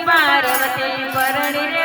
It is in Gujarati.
પાર્વતી પરણી